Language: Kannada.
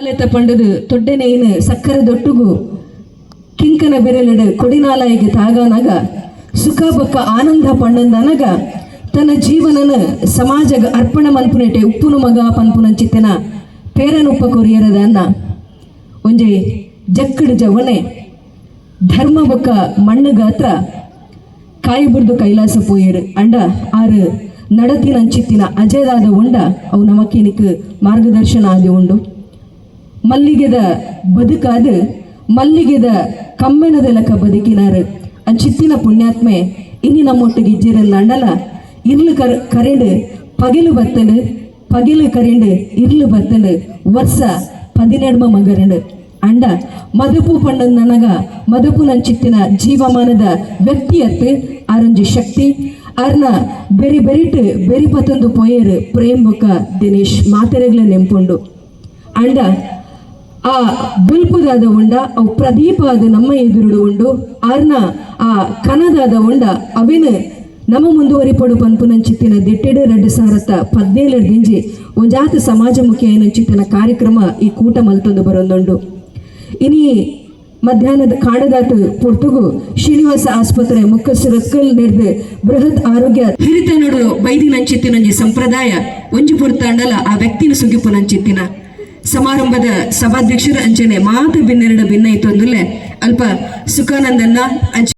ಅಲೆತ ಪಂಡದು ತೊಡ್ಡೆನೇನು ಸಕ್ಕರೆ ದೊಟ್ಟುಗು ಕಿಂಕನ ಬೆರೆಲಡು ಕೊಡಿನಾಲಾಯಿಗೆ ತಾಗಾನಾಗ ಸುಖ ಬೊಕ್ಕ ಆನಂದ ಪಂಡಂದನಗ ತನ್ನ ಜೀವನನ ಸಮಾಜಗ ಅರ್ಪಣ ಮನ್ಪುನೆಟೆ ಉಪ್ಪುನು ಮಗ ಪನ್ಪುನಂಚಿತ್ತನ ಪೇರನುಪ್ಪ ಕೊರಿಯರದ ಅನ್ನ. ಒಂಜೆ ಜಕ್ಕಡು ಜವಣೆ ಧರ್ಮ ಬೊಕ್ಕ ಮಣ್ಣು ಗಾತ್ರ, ಕಾಯಿ ಬುರ್ದು ಕೈಲಾಸ ಪೋಯರು. ಅಂಡ ಆರು ನಡತಿನ ಚಿತ್ತಿನ ಅಜಯದಾದ ಉಂಡ, ಅವು ನಮಕಿನಿಕ್ ಮಾರ್ಗದರ್ಶನ ಆದಿ ಉಂಡು. ಮಲ್ಲಿಗೆದ ಬದುಕಾದ, ಮಲ್ಲಿಗೆದ ಕಮ್ಮೆನದ ಲೆಕ್ಕ ಬದುಕಿನಾರು. ಅಂಚಿತ್ತಿನ ಪುಣ್ಯಾತ್ಮೆ, ಇನ್ನಿ ನಮ್ಮೊಟ್ಟಿಗೆ ಇಜ್ಜಿರಲ್ಲ ಅಂಡಲ ಇರ್ಲು ಕರ್, ಕರೆಂಡು, ಪಗಿಲು ಬತ್ತಂಡು, ಪಗಿಲು ಕರೆಂಡು, ಇರ್ಲು ಬತ್ತಂಡು. ವರ್ಷ ಪದಿನೆಡ್ಮ ಮಗರಂಡು. ಅಂಡ ಮದುಪು ಪಂಡದ ನನಗ ಮದುಪು ನಂಚಿತ್ತಿನ ಜೀವಮಾನದ ವ್ಯಕ್ತಿಯತ್ತು ಆರಂಜಿ ಶಕ್ತಿ. ಅರ್ನ ಬೆರಿ ಬೆರಿಟ್, ಬೆರಿ ಪತೊಂದು ಪೊಯರು ಪ್ರೇಮ್ ಬೊಕ್ಕ ದಿನೇಶ್ ಮಾತೆರೆಗ್ಲ ನೆಂಪುಂಡು. ಅಂಡ ಆ ಬುಲ್ಪುದಾದ ಉಂಡ ಅವು ಪ್ರದೀಪ ಆದ ನಮ್ಮ ಎದುರುಡು ಉಂಡು. ಆರ್ನ ಆ ಕನದಾದ ಉಂಡ ಅವಿನ? ನಮ್ಮ ಮುಂದುವರಿಪಡು ಪನ್ಪುನಂಚಿತ್ತಿನ ದಿಟ್ಟೆಡು ರಡ್ಡು ಸಾರತ್ತ ಪದ್ನೇಳು ದಿಂಜಿ ಒಂಜಾತ ಸಮಾಜ ಏನಂಚಿತ್ತಿನ ಕಾರ್ಯಕ್ರಮ ಈ ಕೂಟ ಮಲ್ತೊಂದು ಬರೊಂದುಂಡು. ಇನಿ ಮಧ್ಯಾಹ್ನದ ಕಾಡದಾತು ಪೊರ್ತುಗು ಶ್ರೀನಿವಾಸ ಆಸ್ಪತ್ರೆ ಮುಖ್ಯ ರಕ್ಕಲ್ ನೆಡ್ದು ಬೃಹತ್ ಆರೋಗ್ಯ ಹಿರಿತ ನೋಡು ಬೈದಿನಂಚಿತ್ತಿನೊಂಜಿ ಸಂಪ್ರದಾಯ. ಒಂಜಿ ಪುರ್ತಾಂಡಲ ಆ ವ್ಯಕ್ತಿನ ಸುಗಿಪುನಂಚಿತ್ತಿನ ಸಮಾರಂಭದ ಸಭಾಧ್ಯಕ್ಷರ ಅಂಚನೆ ಮಾತು ಭಿನ್ನೆರಡು ಭಿನ್ನ ಇತ್ತೊಂದುಲೆ ಅಲ್ಪ ಸುಖಾನಂದನ್ನ ಅಂಚ